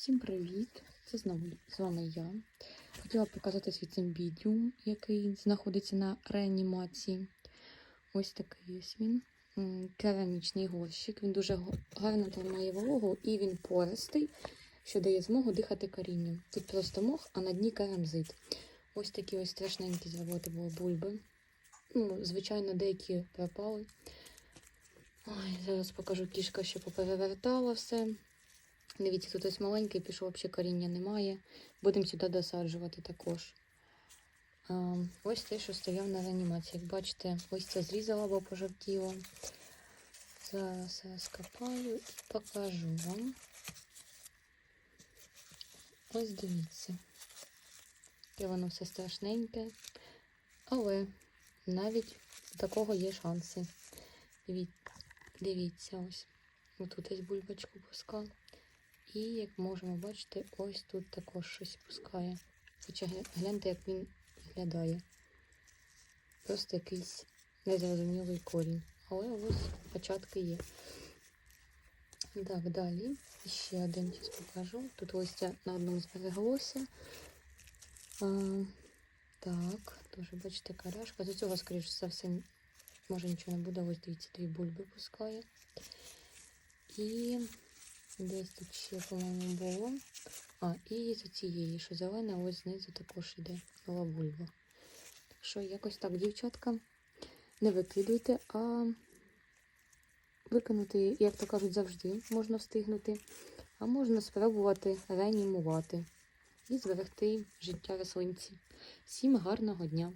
Всім привіт! Це знову з вами я. Хотіла показати свій цимбідіум, який знаходиться на реанімації. Ось такий ось він. Керамічний горщик. Він дуже гарно тримає вологу і він пористий, що дає змогу дихати корінням. Тут просто мох, а на дні керамзит. Ось такі ось страшненькі заводи були бульби. Ну, звичайно, деякі пропали. Ой, зараз покажу кішка, що поперевертала все. Дивіться, тут ось маленький пішов, взагалі коріння немає. Будемо сюди досаджувати також. Ось те, що стояв на реанімації. Як бачите, ось це зрізала, бо пожовтіло. Зараз я скопаю і покажу вам. Ось дивіться. Яке воно все страшненьке. Але навіть такого є шанси. Дивіться, дивіться ось. Отут ось бульбочку пускав. І, як можемо бачити, ось тут також щось пускає. Хоча гляньте, як він виглядає. Просто якийсь незрозумілий корінь. Але ось початки є. Так, далі. Ще один зараз покажу. Тут це на одному збереглося. Так, теж бачите, карашка. З цього, скоріш за все, може нічого не буде. Ось дивіться, дві бульби пускає. І Десь тут ще, по-моєму, було. А, і з цієї, що зелена, ось знизу також йде нова бульба. Так що якось так, дівчатка, не викидуйте, а викинути, як то кажуть, завжди можна встигнути, а можна спробувати реанімувати і зберегти життя рослинці. Всім гарного дня!